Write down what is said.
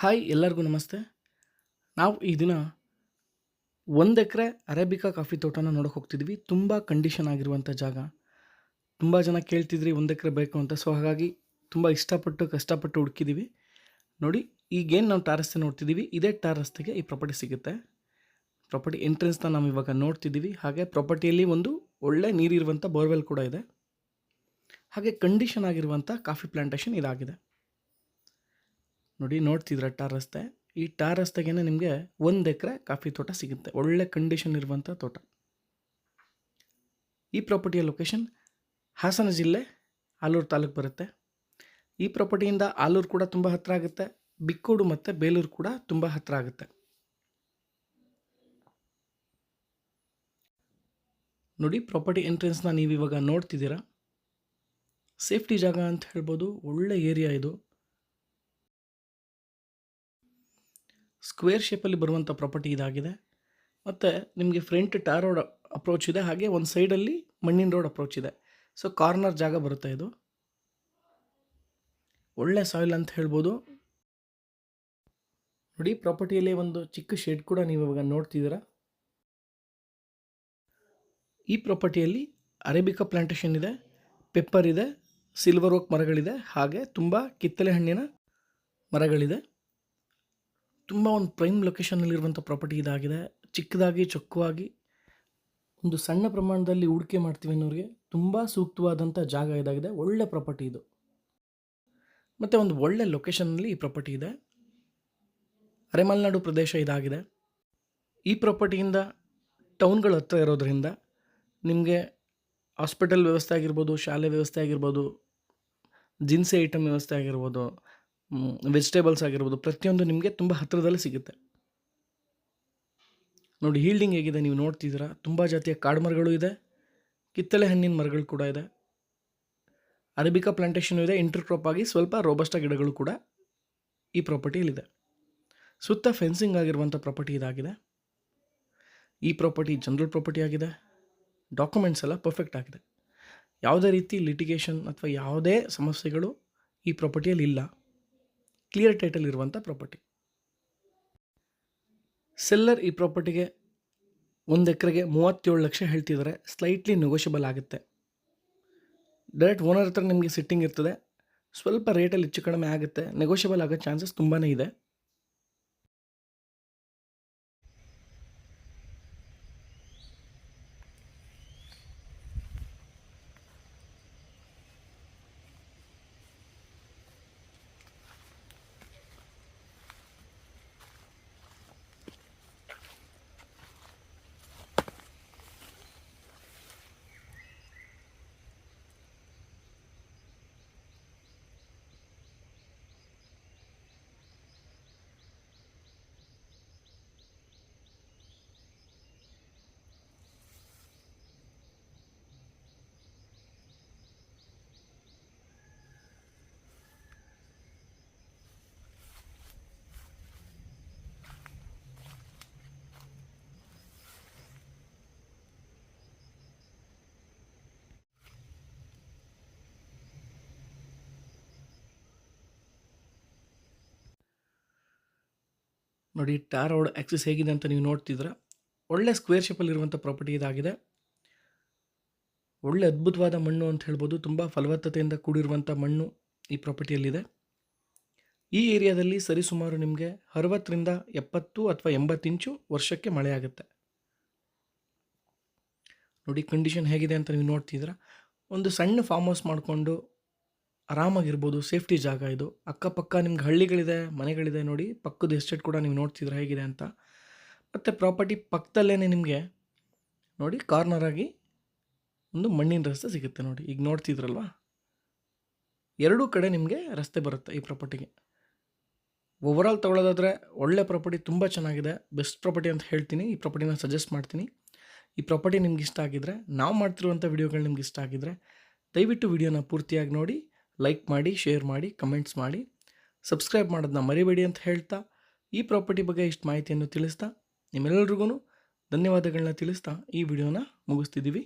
Hi ಎಲ್ಲರಿಗೂ ನಮಸ್ತೆ. ನಾವು ಈ ದಿನ ಒಂದು ಎಕರೆ ಅರೇಬಿಕಾ ಕಾಫಿ ತೋಟನ ನೋಡೋಕೆ ಹೋಗ್ತಿದ್ವಿ. ತುಂಬ ಕಂಡೀಷನ್ ಆಗಿರುವಂಥ ಜಾಗ. ತುಂಬ ಜನ ಕೇಳ್ತಿದ್ರಿ ಒಂದು ಎಕರೆ ಬೇಕು ಅಂತ. ಸೊ ಹಾಗಾಗಿ ತುಂಬ ಇಷ್ಟಪಟ್ಟು, ಕಷ್ಟಪಟ್ಟು ಹುಡುಕಿದ್ದೀವಿ ನೋಡಿ, ಈಗೇನು ನಾವು ಟಾರ್ ರಸ್ತೆ ನೋಡ್ತಿದ್ದೀವಿ ಇದೇ ಟಾರ್ ಈ ಪ್ರಾಪರ್ಟಿ ಸಿಗುತ್ತೆ. ಪ್ರಾಪರ್ಟಿ ಎಂಟ್ರೆನ್ಸ್ನ ನಾವು ಇವಾಗ ನೋಡ್ತಿದ್ದೀವಿ ಹಾಗೆ ಪ್ರಾಪರ್ಟಿಯಲ್ಲಿ ಒಂದು ಒಳ್ಳೆ ನೀರಿರುವಂಥ ಬೋರ್ವೆಲ್ ಕೂಡ ಇದೆ. ಹಾಗೆ ಕಂಡೀಷನ್ ಆಗಿರುವಂಥ ಕಾಫಿ ಪ್ಲಾಂಟೇಷನ್ ಇದಾಗಿದೆ. ನೋಡಿ ನೋಡ್ತಿದ್ರ ಟಾರ್ ರಸ್ತೆ. ಈ ಟಾರ್ ರಸ್ತೆಗೆ ನಿಮಗೆ ಒಂದು ಎಕರೆ ಕಾಫಿ ತೋಟ ಸಿಗುತ್ತೆ. ಒಳ್ಳೆ ಕಂಡೀಷನ್ ಇರುವಂಥ ತೋಟ. ಈ ಪ್ರಾಪರ್ಟಿಯ ಲೊಕೇಶನ್ ಹಾಸನ ಜಿಲ್ಲೆ ಆಲೂರು ತಾಲೂಕು ಬರುತ್ತೆ. ಈ ಪ್ರಾಪರ್ಟಿಯಿಂದ ಆಲೂರು ಕೂಡ ತುಂಬ ಹತ್ತಿರ ಆಗುತ್ತೆ. ಬಿಕ್ಕೋಡು ಮತ್ತು ಬೇಲೂರು ಕೂಡ ತುಂಬ ಹತ್ತಿರ ಆಗುತ್ತೆ. ನೋಡಿ ಪ್ರಾಪರ್ಟಿ ಎಂಟ್ರೆನ್ಸ್ನ ನೀವು ಇವಾಗ ನೋಡ್ತಿದ್ದೀರಾ. ಸೇಫ್ಟಿ ಜಾಗ ಅಂತ ಹೇಳ್ಬೋದು. ಒಳ್ಳೆ ಏರಿಯಾ ಇದು. ಸ್ಕ್ವೇರ್ ಶೇಪಲ್ಲಿ ಬರುವಂಥ ಪ್ರಾಪರ್ಟಿ ಇದಾಗಿದೆ. ಮತ್ತು ನಿಮಗೆ ಫ್ರಂಟ್ ಟಾರ್ ರೋಡ್ ಅಪ್ರೋಚ್ ಇದೆ, ಹಾಗೆ ಒಂದು ಸೈಡಲ್ಲಿ ಮಣ್ಣಿನ ರೋಡ್ ಅಪ್ರೋಚ್ ಇದೆ. ಸೊ ಕಾರ್ನರ್ ಜಾಗ ಬರುತ್ತೆ ಇದು? ಒಳ್ಳೆ ಸಾಯಿಲ್ ಅಂತ ಹೇಳ್ಬೋದು. ನೋಡಿ, ಪ್ರಾಪರ್ಟಿಯಲ್ಲಿ ಒಂದು ಚಿಕ್ಕ ಶೆಡ್ ಕೂಡ ನೀವು ಇವಾಗ ನೋಡ್ತಿದ್ದೀರಾ. ಈ ಪ್ರಾಪರ್ಟಿಯಲ್ಲಿ ಅರೇಬಿಕಾ ಪ್ಲಾಂಟೇಶನ್ ಇದೆ, ಪೆಪ್ಪರ್ ಇದೆ, ಸಿಲ್ವರ್ ಓಕ್ ಮರಗಳಿದೆ, ಹಾಗೆ ತುಂಬ ಕಿತ್ತಲೆ ಹಣ್ಣಿನ ಮರಗಳಿದೆ. ತುಂಬ ಒಂದು ಪ್ರೈಮ್ ಲೊಕೇಶನ್ನಲ್ಲಿರುವಂಥ ಪ್ರಾಪರ್ಟಿ ಇದಾಗಿದೆ. ಚಿಕ್ಕದಾಗಿ, ಚೊಕ್ಕವಾಗಿ ಒಂದು ಸಣ್ಣ ಪ್ರಮಾಣದಲ್ಲಿ ಹೂಡಿಕೆ ಮಾಡ್ತೀವಿ ಅನ್ನೋರಿಗೆ ತುಂಬ ಸೂಕ್ತವಾದಂಥ ಜಾಗ ಇದಾಗಿದೆ. ಒಳ್ಳೆ ಪ್ರಾಪರ್ಟಿ ಇದು. ಮತ್ತು ಒಂದು ಒಳ್ಳೆ ಲೊಕೇಶನ್ನಲ್ಲಿ ಈ ಪ್ರಾಪರ್ಟಿ ಇದೆ. ಅರೆಮಲ್ನಾಡು ಪ್ರದೇಶ ಇದಾಗಿದೆ. ಈ ಪ್ರಾಪರ್ಟಿಯಿಂದ ಟೌನ್ಗಳ ಹತ್ರ ಇರೋದ್ರಿಂದ ನಿಮಗೆ ಹಾಸ್ಪಿಟಲ್ ವ್ಯವಸ್ಥೆ ಆಗಿರ್ಬೋದು, ಶಾಲೆ ವ್ಯವಸ್ಥೆ ಆಗಿರ್ಬೋದು ದಿನಸಿ ಐಟಮ್ ವ್ಯವಸ್ಥೆ ಆಗಿರ್ಬೋದು ವೆಜಿಟೇಬಲ್ಸ್ ಆಗಿರ್ಬೋದು, ಪ್ರತಿಯೊಂದು ನಿಮಗೆ ತುಂಬ ಹತ್ತಿರದಲ್ಲಿ ಸಿಗುತ್ತೆ. ನೋಡಿ, ಹೀಲ್ಡಿಂಗ್ ಹೇಗಿದೆ, ನೀವು ನೋಡ್ತಿದ್ದೀರಾ, ತುಂಬ ಜಾತಿಯ ಕಾಡು ಮರಗಳು ಇದೆ, ಕಿತ್ತಳೆ ಹಣ್ಣಿನ ಮರಗಳು ಕೂಡ ಇದೆ, ಅರೇಬಿಕಾ ಪ್ಲಾಂಟೇಷನ್ ಇದೆ ಇಂಟರ್ ಕ್ರಾಪ್ ಆಗಿ ಸ್ವಲ್ಪ ರೋಬಸ್ಟ ಗಿಡಗಳು ಕೂಡ ಈ ಪ್ರಾಪರ್ಟಿಯಲ್ಲಿದೆ ಸುತ್ತ ಫೆನ್ಸಿಂಗ್ ಆಗಿರುವಂಥ ಪ್ರಾಪರ್ಟಿ ಇದಾಗಿದೆ. ಈ ಪ್ರಾಪರ್ಟಿ ಜನರಲ್ ಪ್ರಾಪರ್ಟಿ ಆಗಿದೆ. ಡಾಕ್ಯುಮೆಂಟ್ಸ್ ಎಲ್ಲ ಪರ್ಫೆಕ್ಟ್ ಆಗಿದೆ. ಯಾವುದೇ ರೀತಿ ಲಿಟಿಗೇಷನ್ ಅಥವಾ ಯಾವುದೇ ಸಮಸ್ಯೆಗಳು ಈ ಪ್ರಾಪರ್ಟಿಯಲ್ಲಿ ಇಲ್ಲ. ಕ್ಲಿಯರ್ ಟೈಟಲ್ ಇರುವಂಥ ಪ್ರಾಪರ್ಟಿ ಸೆಲ್ಲರ್ ಈ ಪ್ರಾಪರ್ಟಿಗೆ ಒಂದು ಎಕರೆಗೆ ಮೂವತ್ತೇಳು ಲಕ್ಷ ಹೇಳ್ತಿದ್ದಾರೆ ಸ್ಲೈಟ್ಲಿ ನೆಗೋಷಿಯಬಲ್ ಆಗುತ್ತೆ. ಡೈರೆಕ್ಟ್ ಓನರ್ ಹತ್ರ ನಿಮಗೆ ಸಿಟ್ಟಿಂಗ್ ಇರ್ತದೆ. ಸ್ವಲ್ಪ ರೇಟಲ್ಲಿ ಹೆಚ್ಚು ಕಡಿಮೆ ಆಗುತ್ತೆ ನೆಗೋಷಿಯಬಲ್ ಆಗೋ ಚಾನ್ಸಸ್ ತುಂಬಾ ಇದೆ. ನೋಡಿ ಟಾರ್ ರೋಡ್ ಹೇಗಿದೆ ಅಂತ ನೀವು ನೋಡ್ತಿದ್ರೆ, ಒಳ್ಳೆ ಸ್ಕ್ವೇರ್ ಶೇಪಲ್ಲಿರುವಂಥ ಪ್ರಾಪರ್ಟಿ ಇದಾಗಿದೆ. ಒಳ್ಳೆ ಅದ್ಭುತವಾದ ಮಣ್ಣು ಅಂತ ಹೇಳ್ಬೋದು, ತುಂಬ ಫಲವತ್ತತೆಯಿಂದ ಕೂಡಿರುವಂಥ ಮಣ್ಣು ಈ ಪ್ರಾಪರ್ಟಿಯಲ್ಲಿದೆ ಈ ಏರಿಯಾದಲ್ಲಿ ಸರಿಸುಮಾರು ನಿಮಗೆ ಅರವತ್ತರಿಂದ ಎಪ್ಪತ್ತು ಅಥವಾ ಎಂಬತ್ತು ಇಂಚು ವರ್ಷಕ್ಕೆ ಮಳೆ ಆಗುತ್ತೆ. ನೋಡಿ ಕಂಡೀಷನ್ ಹೇಗಿದೆ ಅಂತ ನೀವು ನೋಡ್ತಿದ್ದೀರಾ ಒಂದು ಸಣ್ಣ ಫಾರ್ಮ್ ಹೌಸ್ ಮಾಡಿಕೊಂಡು ಆರಾಮಾಗಿರ್ಬೋದು, ಸೇಫ್ಟಿ ಜಾಗ ಇದು. ಅಕ್ಕಪಕ್ಕ ನಿಮ್ಗೆ ಹಳ್ಳಿಗಳಿದೆ, ಮನೆಗಳಿದೆ ನೋಡಿ, ಪಕ್ಕದ ಎಸ್ಟೇಟ್ ಕೂಡ ನೀವು ನೋಡ್ತಿದ್ರೆ ಹೇಗಿದೆ ಅಂತ. ಮತ್ತು ಪ್ರಾಪರ್ಟಿ ಪಕ್ಕದಲ್ಲೇ ನಿಮಗೆ ನೋಡಿ ಕಾರ್ನರಾಗಿ ಒಂದು ಮಣ್ಣಿನ ರಸ್ತೆ ಸಿಗುತ್ತೆ ನೋಡಿ. ಈಗ ನೋಡ್ತಿದ್ರಲ್ವಾ? ಎರಡೂ ಕಡೆ ನಿಮಗೆ ರಸ್ತೆ ಬರುತ್ತೆ ಈ ಪ್ರಾಪರ್ಟಿಗೆ. ಓವರಾಲ್ ತೊಗೊಳೋದಾದರೆ ಒಳ್ಳೆ ಪ್ರಾಪರ್ಟಿ, ತುಂಬ ಚೆನ್ನಾಗಿದೆ. ಬೆಸ್ಟ್ ಪ್ರಾಪರ್ಟಿ ಅಂತ ಹೇಳ್ತೀನಿ. ಈ ಪ್ರಾಪರ್ಟಿನ ಸಜೆಸ್ಟ್ ಮಾಡ್ತೀನಿ. ಈ ಪ್ರಾಪರ್ಟಿ ನಿಮ್ಗೆ ಇಷ್ಟ ಆಗಿದ್ರೆ, ನಾವು ಮಾಡ್ತಿರುವಂಥ ವಿಡಿಯೋಗಳು ನಿಮ್ಗೆ ಇಷ್ಟ ಆಗಿದ್ರೆ, ದಯವಿಟ್ಟು ವಿಡಿಯೋನ ಪೂರ್ತಿಯಾಗಿ ನೋಡಿ. ಲೈಕ್ ಮಾಡಿ ಶೇರ್ ಮಾಡಿ ಕಮೆಂಟ್ಸ್ ಮಾಡಿ. ಸಬ್ಸ್ಕ್ರೈಬ್ ಮಾಡೋದನ್ನ ಮರಿಬೇಡಿ ಅಂತ ಹೇಳ್ತಾ, ಈ ಪ್ರಾಪರ್ಟಿ ಬಗ್ಗೆ ಇಷ್ಟು ಮಾಹಿತಿಯನ್ನು ತಿಳಿಸ್ತಾ ನಿಮ್ಮೆಲ್ಲರಿಗೂ ಧನ್ಯವಾದಗಳನ್ನ ತಿಳಿಸ್ತಾ ಈ ವಿಡಿಯೋನ ಮುಗಿಸ್ತಿದ್ದೀವಿ.